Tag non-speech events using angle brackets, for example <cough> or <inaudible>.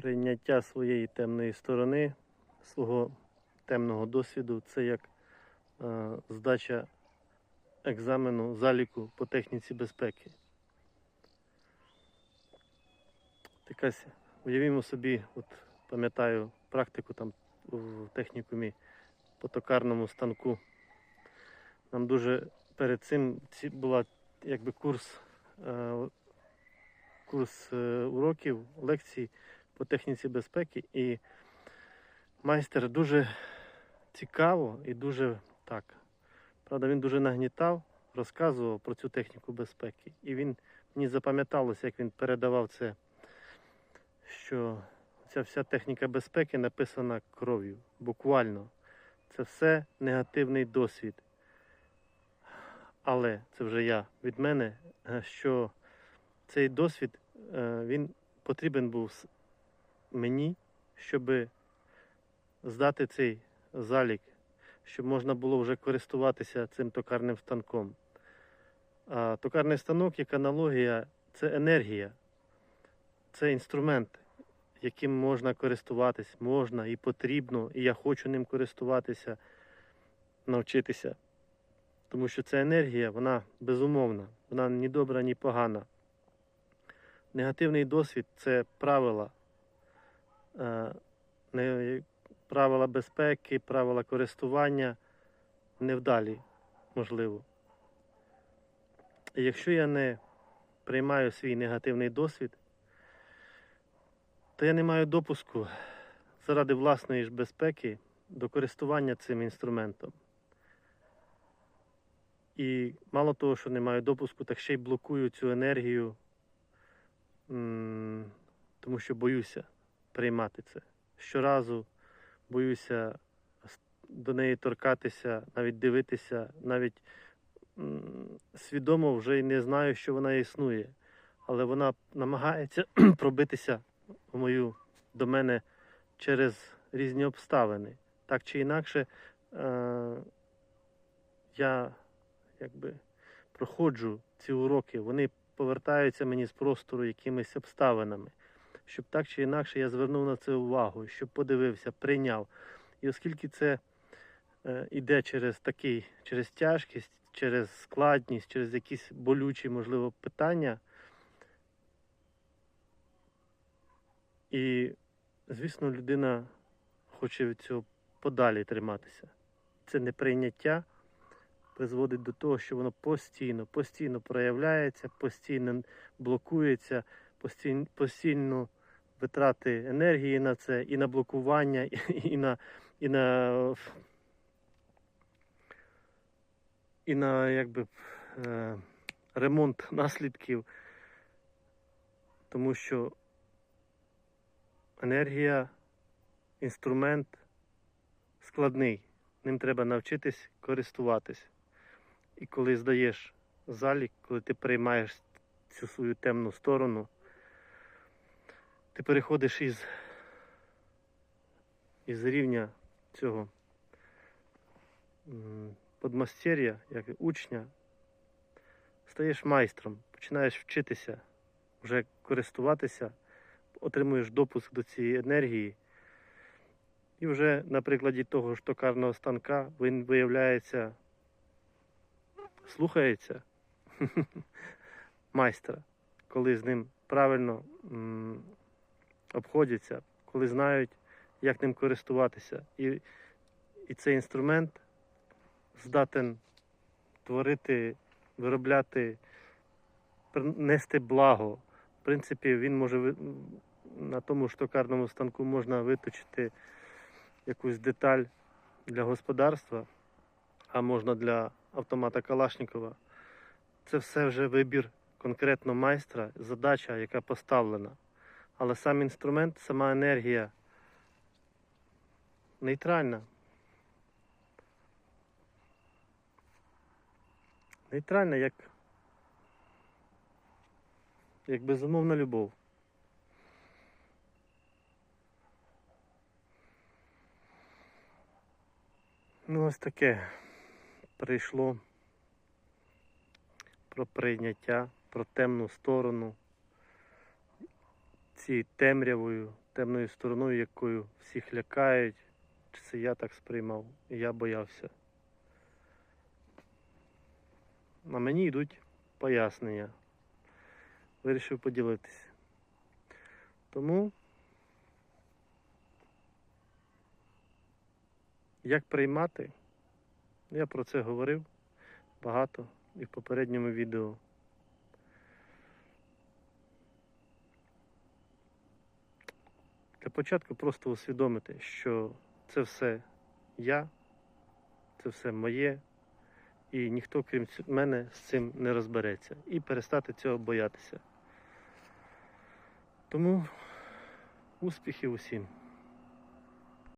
Прийняття своєї темної сторони, свого темного досвіду це як е, здача екзамену заліку по техніці безпеки. Якась, уявімо собі, от пам'ятаю практику там в технікумі по токарному станку. Нам дуже перед цим була якби курс, е, курс е, уроків, лекцій по техніці безпеки, і майстер дуже цікаво і дуже так. Правда, він дуже нагнітав, розказував про цю техніку безпеки. І він мені запам'яталося, як він передавав це, що ця вся техніка безпеки написана кров'ю. Буквально. Це все негативний досвід. Але це вже я від мене, е, що цей досвід е, він потрібен був мені, щоб здати цей залік, щоб можна було вже користуватися цим токарним станком. А токарний станок, як аналогія, це енергія, це інструмент, яким можна користуватись, можна і потрібно, і я хочу ним користуватися, навчитися. Тому що ця енергія, вона безумовна, вона ні добра, ні погана. Негативний досвід це правила, правила безпеки, правила користування невдалі, можливо. І якщо я не приймаю свій негативний досвід, то я не маю допуску заради власної ж безпеки до користування цим інструментом. І мало того, що не маю допуску, так ще й блокую цю енергію, тому що боюся приймати це. Щоразу боюся до неї торкатися, навіть дивитися, навіть свідомо вже й не знаю, що вона існує. Але вона намагається <clears throat> пробитися в мою, до мене через різні обставини. Так чи інакше, е, я якби проходжу ці уроки, вони повертаються мені з простору якимись обставинами, щоб так чи інакше я звернув на це увагу, щоб подивився, прийняв. І оскільки це е, іде через такий, через тяжкість, через складність, через якісь болючі, можливо, питання. І, звісно, людина хоче від цього подалі триматися. Це неприйняття призводить до того, що воно постійно, постійно проявляється, постійно блокується, постійно, постійно витрати енергії на це, і на блокування, і, на, і на, і на якби, е, ремонт наслідків. Тому що енергія, інструмент складний. Ним треба навчитись користуватись. І коли здаєш залік, коли ти приймаєш цю свою темну сторону, ти переходиш із, із рівня цього подмастер'я, як учня, стаєш майстром, починаєш вчитися, вже користуватися, отримуєш допуск до цієї енергії. І вже на прикладі того ж токарного станка він виявляється, слухається <laughs> майстра, коли з ним правильно обходяться, коли знають, як ним користуватися. І, і цей інструмент здатен творити, виробляти, нести благо. В принципі, він може на тому ж токарному станку можна виточити якусь деталь для господарства, а можна для автомата Калашникова. Це все вже вибір конкретно майстра, задача, яка поставлена. Але сам інструмент, сама енергія нейтральна. Нейтральна, як, як безумовна любов. Ну, ось таке прийшло про прийняття, про темну сторону цією темрявою, темною стороною, якою всіх лякають. Чи це я так сприймав? І я боявся. На мені йдуть пояснення. Вирішив поділитися. Тому як приймати, я про це говорив багато і в попередньому відео. Для початку просто усвідомити, що це все я, це все моє, і ніхто, крім мене, з цим не розбереться. І перестати цього боятися. Тому успіхів усім!